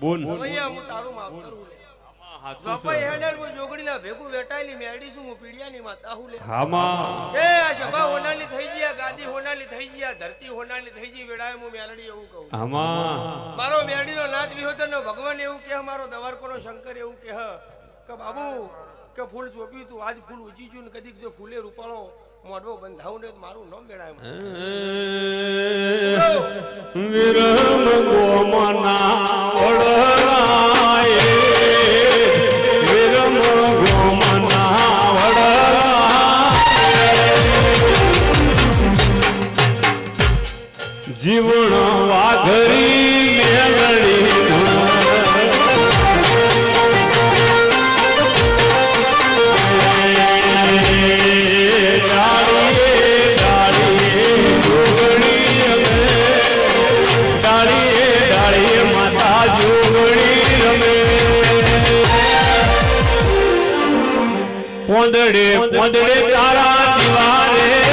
બોલ. ભૈયા હું તારું માફ કરું. લે હાચું ઝોપાઈ છે. હેડે હું જોગડીના ભેગું વેટાયેલી મેરડી છું હું પીડિયાની માતા હું લે? હામાં એ આ સભા હોનાની થઈ ગયા ગાદી હોનાની થઈ ગયા ધરતી હોનાની થઈ ગઈ વેડાય હું મેલડી એવું કહું. હામાં મારો મેરડીનો નાચ વિહોતરનો ભગવાન એવું કે મારો દવારકોનો શંકર એવું કે કે બાબુ કે ફૂલ ચોપ્યું તું આજ ફૂલ ઉજી ગયું ને કદીક જો ફૂલે રૂપાળો મોઢવો બંધાવું ને તો મારું નામ વેડાય વિરમ ગોમના પોંદડે પોંદડે તારા દિવારે.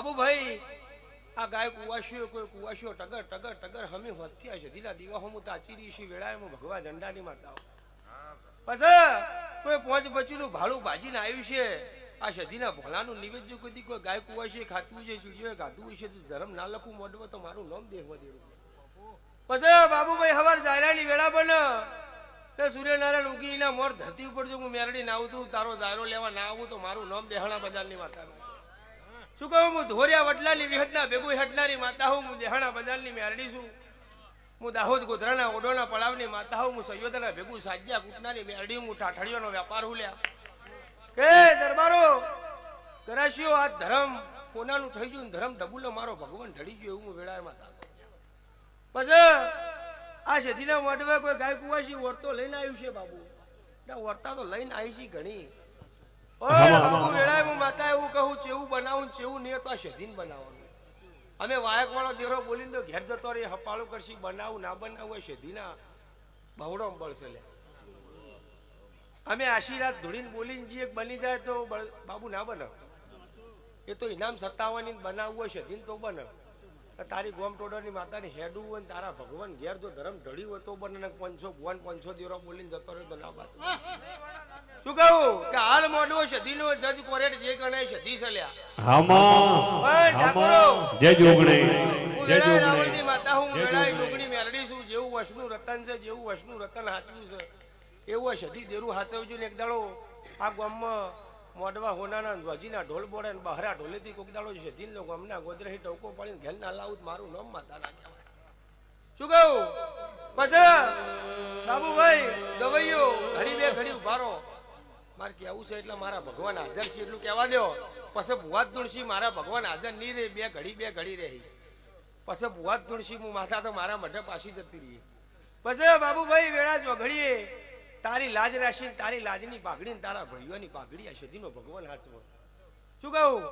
બાબુભાઈ, આ ગાય કુવાશીઓ કોઈ કુવાશીઓ ટગર ટગર ટગર હમી હોત્યા છે ધીલા દીવા હું તાચીરી છે વેળાએ હું ભગવા ઝંડાની માતા પછી કોઈ પોંચ બચીનું ભાડું ભાજીને આવ્યું છે, આ સધીના ભોલાનું નિવેદ્ય કદી કોઈ ગાય કુવાશે ખાતું છે ચીડીઓએ ખાતું છે, તો ધર્મ ના લખું મોઢવો તો મારું નામ દેખવા દેવું. પછી બાબુભાઈ, હવાર જાયરાની વેળા બન. તે સૂર્યનારાયણ ઉગીના મોર ધરતી ઉપર જો હું મેરડી ના ઉતરું, તારો જાયરો લેવા ના આવું, તો મારું નામ દેહાણા બજારની માતા શું કહું હું? ધોરિયા વડલાની વિહતના ભેગું હેઠનારી માતા હું હું દેહાણા બજારની મેરડી છું. હું દાહોદ ગોધરાના ઓડોના પડાવની માતા હું હું ભેગું સાજ્યા કૂટનારી મેરડી હું ઠાઠડીઓનો વેપાર હું લ્યા. કે દરબારો કરાશીઓ આ ધર્મ, કોનાનું થઈ ગયું ધર્મ, ડબુલો મારો ભગવાન ઢળી ગયો એવું હું વેળામાં પછી આ શેતીના મોઢવા કોઈ ગાય કુવાશી વર્તો લઈને આવ્યું છે બાબુ. વર્તા તો લઈને આવી છે ઘણી. વેળાએ હું માતા એવું કહું ચેવું બનાવું ચેવું નહીં તો આ બનાવવાનું. અમે વાયક વાળો દેરો બોલીને તો ઘેર જતો રહી હપાળું કરશી બનાવું ના બનાવું એ શેતીના બહુડો બળશે લે. અમે આશીર્વાદ ધૂળીને બોલીને જે એક બની જાય તો બાબુ ના બને. એ તો ઇનામ સત્તાવાની બનાવવું હોય શેતીને તો બને. તારી ગોમ ટોડરની માતાની હેડું હોય તારા ભગવાન ઘેર જો ધર્મ ઢળી હોય તો બને પંચો ભગવાન પંચો દેરો બોલીને જતો રહ્યો તો ના બાત શું કહું? કે હાલ મોઢું સધીનો જજ કોરેટ જે ગણાય સધી સલ્યા. હામાં. પણ ઠાકોરો. જય જોગણે. જય જોગણે. માતા હું મેળાય જોગણી. મેલડી છું જેવું વશનું રતન છે જેવું વશનું રતન હાચવું છે. એવું સધી દેરું હાચવજો ને એક દાડો આ ગામમાં મોઢવા હોનાના ધ્વજીના ઢોલ બોડે ને બહારા ઢોલેથી કોક દાડો સધીન લોકો હમણાં ગોદરેહી ટોકો પડીને ઘેલ ના લાવું મારું નામ માતા ના કહેવાય. શું કહું? પછી બાબુભાઈ દવાઈઓ ઘડી બે ઘડી ઉભારો મારે કેવું છે એટલે મારા ભગવાન હાજર છે એટલું કહેવા દો પછી ભુવાત તુલસી મારા ભગવાન હાજર નહીં રહે, બે ઘડી બે ઘડી રહી. પછી ભુવાત તુલસી હું માથા તો મારા મઢે પાછી જતી રહી. પછી બાબુભાઈ વેળા જ વઘડીએ. તારી લાજ રાશી તારી લાજની પાઘડી ને તારા ભાઈઓની પાઘડી આ સદીનો ભગવાન હાચવો. શું કહું?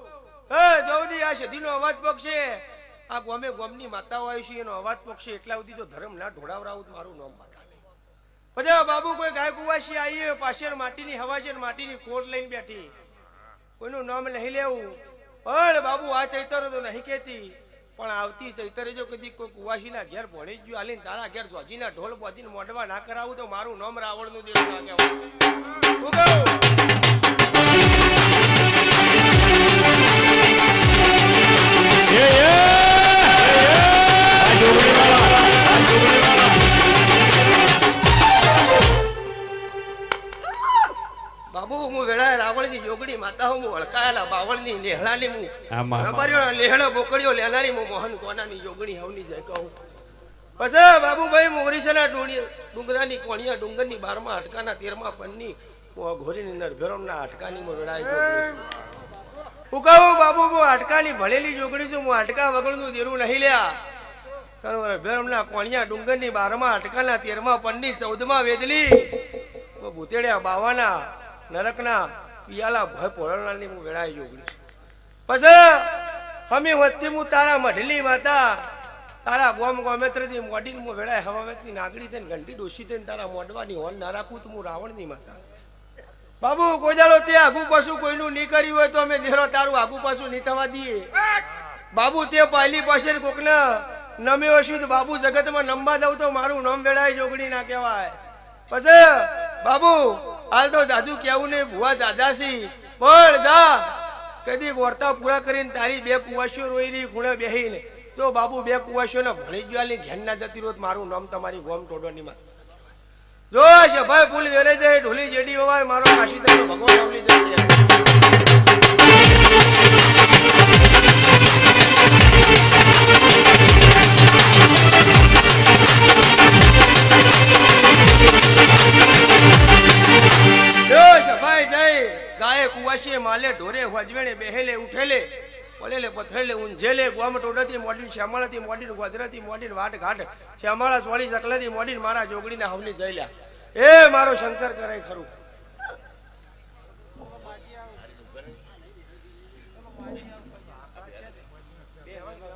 હે જોવદી આ સદીનો અવાજ પક્ષે આ ગોમે ગોમની માતાઓ આવી છે, એનો અવાજ પક્ષે એટલા સુધી જો ધર્મ ના ઢોળાવરાવું મારું નામ પછી બાબુ કોઈ ગાય કુવાસી આવી પાછળ માટીની હવા છે ને માટીની ખોર લઈને બેઠી. કોઈનું નામ નહીં લેવું. પણ બાબુ આ ચૈતર તો નહીં કહેતી. પણ આવતી ચૈતરે જો કદી કોઈ કુવાસીના ઘેર ભણી ગયું હાલીને તારા ઘેર સ્વાજીના ઢોલ બોધીને મોઢવા ના કરાવું તો મારું નામ રાવણનું દેવ ના કહેવાય. જોગડી માતા હું વળકાયેલા બાવળની લેહળાની હું. રબારીઓ લેહડા બોકડીઓ લેનારી હું મોહન કોનાની જોગણી હવની જાય કહું. પછી બાબુભાઈ મોરીસના ડુંગરાની કોણિયા ડુંગરની બારમાં અટકાના તેરમાં પન્ની હું ઘોરીની નરભેરોના અટકાની હું માં હું કહું બાબુ હું હાડકાની ભણેલી જોગડી છું હું હાડકા વગરનું દેરું નહીં લ્યા. તારો ભેરમના કોણિયા ડુંગરની બારમાં અટકાના તેરમાં પન્ની ચૌદમાં વેદલી. હું ભૂતેડ્યા બાવાના નરકના પિયાલા ભય પોરણાની હું વેડાય જોગડી પછી હમી વચ્ચે હું તારા મઢલી માતા તારા ગોમ ગોમેત્રથી મોડીન હું વેળાય હવામેતની નાગડી થઈને ઘંટી ડોસી થઈને તારા મોડવાની હોન ના રાખું તો હું રાવણની માતા. બાબુ કોજાળો તે આગુ પાછું કોઈનું નહીં કર્યું હોય તો અમે ધેરો તારું આગુ પાછું નહીં થવા દઈએ. બાબુ, તે પાલી પાસે કોકના નમ્યો છું તો બાબુ, જગતમાં નમવા દઉં તો મારું નામ વેળાય જોગણી ના કહેવાય. પછી, બાબુ હાલ તો દાદુ કેવું ને ભુવા દાદાસી પણ દા કદી વર્તા પૂરા કરીને તારી બે કુવાસીઓ રોઈ રહી, ખૂણે બેહીને. તો બાબુ બે કુવાસીઓને ભણી જ ગયાલી ઘેન ના જતી રોત મારું નામ તમારી ગોમ ટોડોની માં જો છે ભાઈ ફૂલ વેરે જાય, ઢોલી જેડી હોવાય, મારો કાશી તમે ભગવાન નામની જતી ગાય કુવાસીએ માલે, ઢોરે, વજવેણે, બેહેલે, ઉઠેલે પડેલે પથરેલે, ઊંઝેલે ગોમ ટોડાથી મોડીને શ્યામાળાથી મોડીને ગોધરાથી મોડીને વાટ ઘાટ, શ્યામાળા સોળી સકલાથી મોડીને મારા જોગડીને, હવની જઈલ્યા એ મારો શંકર કરે ખરું.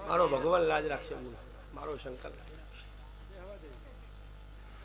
મારો ભગવાન લાજ રાખશે મારો શંકર.